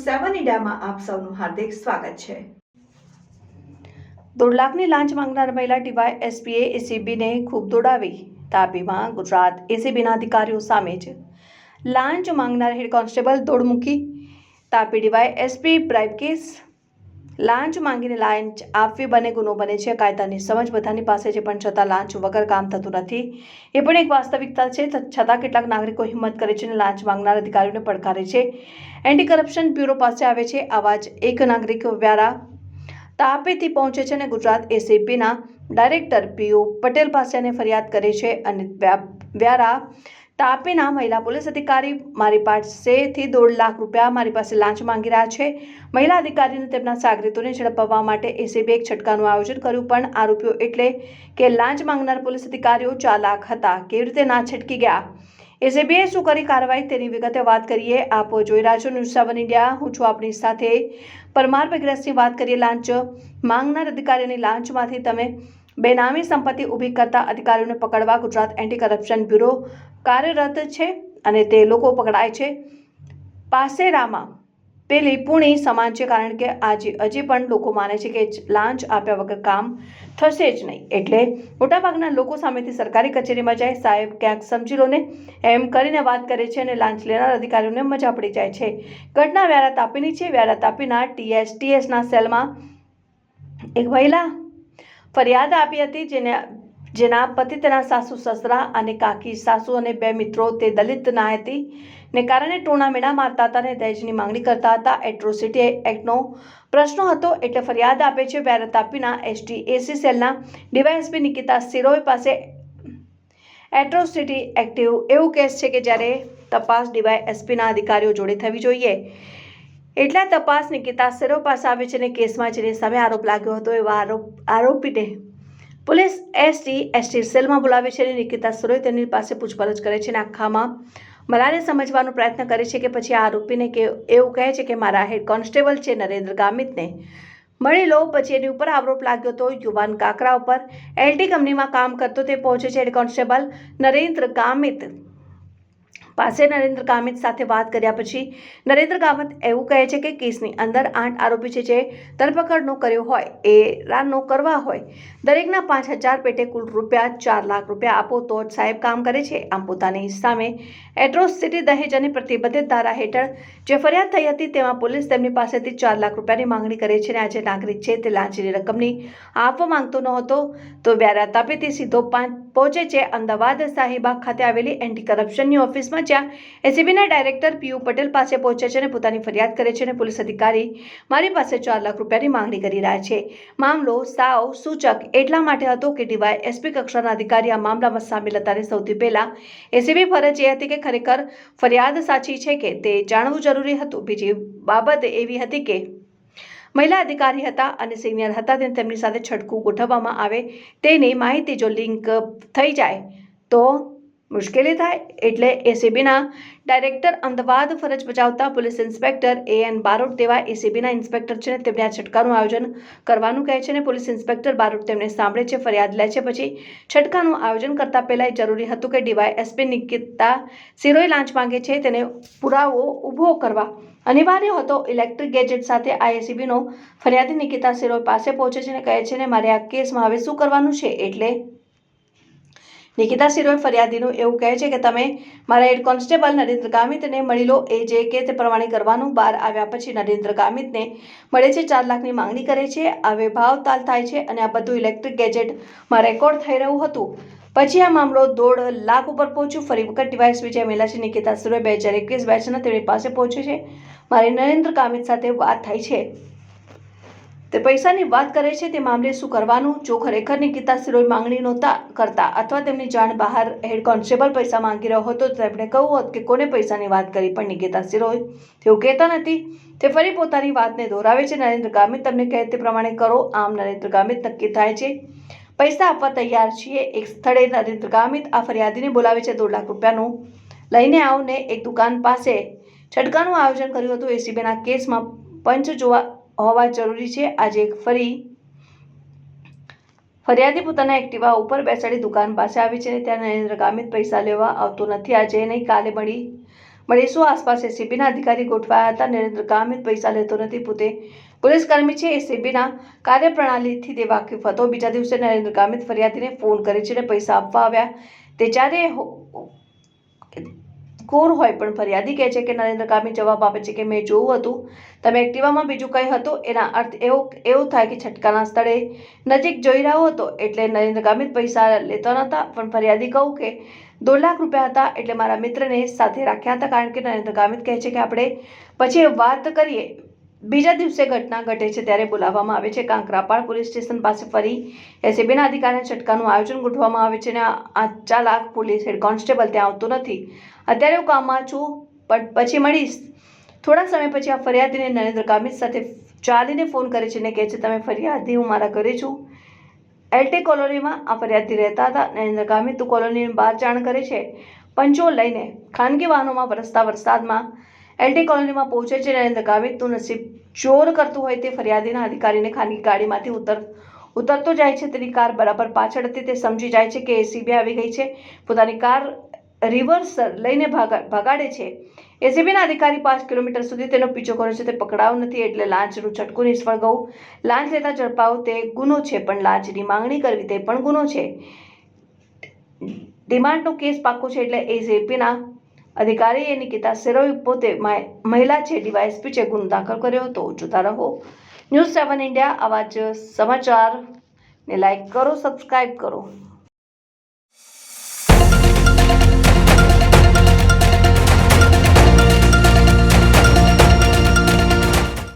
સેવન ઇન્ડિયામાં આપ સૌનું હાર્દિક સ્વાગત છે. દોઢ લાખની લાંચ માંગનાર મહિલા ડીવાય એસપીએ એસીબીને ખૂબ દોડાવી. તાપીમાં ગુજરાત એસીબીના અધિકારીઓ સામે જ લાંચ માંગનાર હેડ કોન્સ્ટેબલ મૂકી Tapi DY SP bribe case લાંચ માંગીને લાંચ આપવી બને ગુનો બને છે. કાયદાની સમજ બધાની પાસે છે, પણ છતાં લાંચ વગર કામ થતું નથી. એ પણ એક વાસ્તવિકતા છે. છતાં કેટલાક નાગરિકો હિંમત કરે છે અને લાંચ માંગનાર અધિકારીઓને પડકારે છે. એન્ટી કરપ્શન બ્યુરો પાસે આવે છે. આવા જ એક નાગરિક વ્યારા તાપેથી પહોંચે છે અને ગુજરાત એસીપીના ડાયરેક્ટર પીયુ પટેલ પાસે અને ફરિયાદ કરે છે અને વ્યારા તાપીના મહિલા પોલીસ અધિકારી મારી પાસેથી દોઢ લાખ રૂપિયા મારી પાસે લાંચ માંગી રહ્યા છે. મહિલા અધિકારીને તેમના સાગરીતોને ઝડપવા માટે એસીબી એક છટકાનું આયોજન કર્યું, પણ આરોપીઓ એટલે કે લાંચ માંગનાર પોલીસ અધિકારીઓ ચાલાક હતા, કેવી રીતે ના છટકી ગયા? એસીબીએ શું કરી કાર્યવાહી તેની વિગતે વાત કરીએ. આપ જોઈ રહ્યા છો ન્યૂઝ સેવન ઇન્ડિયા. હું છું આપણી સાથે પરમાર. બેગ્રેસની વાત કરીએ, લાંચ માંગનાર અધિકારીની લાંચમાંથી તમે બેનામી સંપત્તિ ઊભી કરતા અધિકારીઓને પકડવા ગુજરાત એન્ટી કરપ્શન બ્યુરો કાર્યરત છે અને તે લોકો પકડાય છે. પાસેરામાં પેલી પુણી સમાન છે કારણ કે આજે હજી પણ લોકો માને છે કે લાંચ આપ્યા વગર કામ થશે જ નહીં. એટલે મોટાભાગના લોકો સામેથી સરકારી કચેરીમાં જાય, સાહેબ ક્યાંક સમજી લો ને એમ કરીને વાત કરે છે અને લાંચ લેનાર અધિકારીઓને મજા પડી જાય છે. ઘટના વ્યારા તાપીની છે. વ્યારા તાપીના ટીએસ ટીએસના સેલમાં એક મહિલા ફરિયાદ આપી હતી જેને જેના પતિ તેના સાસુ, સસરા અને કાકી, સાસુ અને બે મિત્રો તે દલિત ના હતી ને કારણે ટોર્નામેડા મારતા હતા અને દહેજની માંગણી કરતા હતા. એટ્રોસિટી એક્ટનો પ્રશ્ન હતો એટલે ફરિયાદ આપે છે વ્યારા તાપીના એસટી એસી સેલના ડીવાયએસપી નિકિતા સિરોય પાસે એટ્રોસિટી એક્ટિવ એવું કેસ છે કે જ્યારે તપાસ ડીવાય એસપીના અધિકારીઓ જોડે થવી જોઈએ. એટલા તપાસ નિકિતા સેરો પાસે આવે છે અને કેસમાં જેની સામે આરોપ લાગ્યો હતો એવા આરોપ આરોપીને પોલીસ એસટી એસટી સેલમાં બોલાવે છે અને નિકિતા સરોય તેની પાસે પૂછપરછ કરે છે અને આખામાં મલાને સમજવાનો પ્રયત્ન કરે છે કે પછી આરોપીને કે એવું કહે છે કે મારા હેડ કોન્સ્ટેબલ છે નરેન્દ્ર ગામિતને મળી લો. પછી એની ઉપર આરોપ લાગ્યો તો યુવાન કાકરા ઉપર એલટી કંપનીમાં કામ કરતો તે પહોંચે છે હેડ કોન્સ્ટેબલ નરેન્દ્ર ગામિત. પાસે નરેન્દ્ર કામિત સાથે વાત કર્યા પછી નરેન્દ્ર કામત એવું કહે છે કે કેસની અંદર આઠ આરોપી છે જે ધરપકડનો કર્યો હોય, એ રાનનો કરવા હોય. દરેકના પાંચ હજાર પેટે કુલ રૂપિયા ચાર લાખ રૂપિયા આપો તો જ સાહેબ કામ કરે છે. આમ પોતાની સામે એટ્રોસિટી દહેજ અને પ્રતિબંધિત ધારા હેઠળ જે ફરિયાદ થઈ હતી તેમાં પોલીસ તેમની પાસેથી ચાર લાખ રૂપિયાની માંગણી કરે છે અને આજે નાગરિક છે તે લાંચની રકમની આપવા માંગતો ન હતો. તો વ્યારા તાપીથી સીધો પાંચ પહોંચે છે અમદાવાદ સાહિબાગ ખાતે આવેલી એન્ટી કરપ્શનની ઓફિસમાં જ્યાં એસીબીના ડાયરેક્ટર પીયુ પટેલ પાસે પહોંચે છે અને પોતાની ફરિયાદ કરે છે અને પોલીસ અધિકારી મારી પાસે ચાર લાખ રૂપિયાની માંગણી કરી રહ્યા છે. મામલો સાવ સૂચક એટલા માટે હતો કે ડીવાય એસપી કક્ષાના અધિકારી આ મામલામાં સામેલ હતા અને સૌથી પહેલાં એસીબી ફરજ એ હતી કે ખરેખર ફરિયાદ સાચી છે કે તે જાણવું જરૂરી હતું. બીજી બાબત એવી હતી કે મહિલા અધિકારી હતા અને સિનિયર હતા તેને તેમની સાથે છટકું ગોઠવવામાં આવે તેની માહિતી જો લિંક થઈ જાય તો મુશ્કેલી થાય એટલે એસીબીના ડાયરેક્ટર અમદાવાદ ફરજ બજાવતા police inspector A N Barot તેવા એસીબીના ઇન્સ્પેક્ટર છે ને તેમને આ છટકાનું આયોજન કરવાનું કહે છે અને પોલીસ ઇન્સ્પેક્ટર બારોટ તેમને સાંભળે છે, ફરિયાદ લે છે. પછી છટકાનું આયોજન કરતા પહેલાં જરૂરી હતું કે ડીવાય એસપી નિકિતા સિરોય લાંચ માંગે છે. તેને પુરાવો ઊભો કરવા અનિવાર્ય હતો. ઇલેક્ટ્રિક ગેજેટ સાથે આ એસીબીનો ફરિયાદી નિકિતા સિરોય પાસે પહોંચે છે અને કહે છે ને, મારે આ કેસમાં હવે શું કરવાનું છે? એટલે નિકિતા સિરોય ફરિયાદીનું એવું કહે છે કે તમે મારા હેડ કોન્સ્ટેબલ નરેન્દ્ર ગામિતને મળી લો, એ જે કે તે પ્રમાણે કરવાનું બહાર આવ્યા પછી નરેન્દ્ર ગામિતને મળે છે ચાર લાખની માંગણી કરે છે હવે ભાવ તાલ થાય છે અને આ બધું ઇલેક્ટ્રિક ગેજેટમાં રેકોર્ડ થઈ રહ્યું હતું. પછી આ મામલો દોઢ લાખ ઉપર પહોંચ્યું. ફરી વખત ડિવાઇસ વિજય મહિલા છે, નિકિતા સિરોય બે હજાર એકવીસ બેચના તેમની પાસે પહોંચ્યું છે. મારી નરેન્દ્ર કામિત સાથે વાત થાય છે. તે પૈસાની વાત કરે છે, તે મામલે શું કરવાનું? જો ખરેખર નિકિતા શિરોય માંગણી નહોતા કરતા અથવા તેમની જાણ બહાર હેડ કોન્સ્ટેબલ પૈસા માંગી રહ્યો હતો, તો તેમણે કહ્યું હોત કે કોને પૈસાની વાત કરી, પણ નિકિતા શિરોય તેઓ કહેતા નથી. તે ફરી પોતાની વાતને દોહરાવે છે, નરેન્દ્ર ગામિત, તમને કહે તે પ્રમાણે કરો. આમ નરેન્દ્ર ગામિત નક્કી થાય છે. પૈસા આપવા તૈયાર છીએ. એક સ્થળે નરેન્દ્ર ગામિત આ ફરિયાદીને બોલાવે છે, દોઢ લાખ રૂપિયાનું. લઈને આવને એક દુકાન પાસે. છટકાનું આયોજન કર્યું હતું, એસીબીના કેસમાં પંચ જોવા હોવા જરૂરી છે. આજે ફરી, ફરિયાદી પોતાના એક્ટિવા ઉપર બેસાડી દુકાન પાસે આવી છે ત્યાં નરેન્દ્ર ગામિત પૈસા લેવા આવતો નથી. આજે નહીં, કાલે મળી, મળીશું આસપાસ. એસીબીના અધિકારી ગોઠવાયા હતા. નરેન્દ્ર ગામિત પૈસા લેતો નથી. પોતે પોલીસકર્મી છે. એસીબીના કાર્યપ્રણાલીથી તે વાકેફ હતો. બીજા દિવસે નરેન્દ્ર ગામિત ફરિયાદીને ફોન કરે છે અને પૈસા આપવા આવ્યા. તે જ્યારે કોર હોય પણ ફરિયાદી કહે છે કે નરેન્દ્ર કામી જવાબ આપે છે કે મેં જોયું હતું. તમે એક્ટિવામાં બીજું કંઈ હતું? એના અર્થ એવો, એવું થાય કે છટકાના સ્થળે નજીક જોઈ રહ્યો હતો એટલે નરેન્દ્ર ગામિત પૈસા લેતો નહોતા. પણ ફરિયાદી કહું કે દોઢ લાખ રૂપિયા હતા એટલે મારા મિત્રને સાથે રાખ્યા હતા કારણ કે નરેન્દ્ર ગામિત કહે છે કે આપણે પછી વાત કરીએ. બીજા દિવસે ઘટના ઘટે છે ત્યારે બોલાવવામાં આવે છે. કાંકરાપાળ પોલીસ સ્ટેશન પાસે ફરી એસીબીના અધિકારીને છટકાનું આયોજન ગોઠવવામાં આવે છે અને આ ચાર ચાલાક પોલીસ હેડ કોન્સ્ટેબલ ત્યાં આવતો નથી. અત્યારે હું કામમાં છું, પણ પછી મળીશ. થોડા સમય પછી આ ફરિયાદીને નરેન્દ્ર કામિત સાથે ચાલીને ફોન કરે છે અને કહે છે, તમે ફરિયાદી હું મારા ઘરે છું. એલટી કોલોનીમાં આ ફરિયાદી રહેતા હતા. નરેન્દ્ર કામિત તું કોલોનીની બહાર જાણ કરે છે. પંચો લઈને ખાનગી વાહનોમાં વરસતા વરસાદમાં એલટી કોલોનીમાં પહોંચે છે નરેન્દ્ર ગામિત તું નસીબ. ચોર કરતું હોય તે ફરિયાદીના અધિકારીને ખાનગી ગાડીમાંથી ઉતર, ઉતરતો જાય છે. તેની કાર બરાબર પાછળ હતી. તે સમજી જાય છે કે એસીબી આવી ગઈ છે. પોતાની કાર રિવર્સ લઈને ભગાડે છે. એસીબીના અધિકારી પાંચ કિલોમીટર સુધી તેનો પીછો કરે છે. તે પકડાવ નથી એટલે લાંચનું છટકું નિષ્ફળ ગયું. લાંચ લેતા ઝડપાવો તે ગુનો છે, પણ લાંચની માંગણી કરવી તે પણ ગુનો છે. ડિમાન્ડનો કેસ પાકો છે એટલે એસીબીના અધિકારીએ નિકિતા સેરોઈ પોતે મહિલા છે, ડીવાયએસપી છે, ગુનો દાખલ કર્યો હતો. જોતા રહો. ન્યૂઝ સેવન ઇન્ડિયા, આવા જ સમાચારને લાઈક કરો, સબસ્ક્રાઇબ કરો.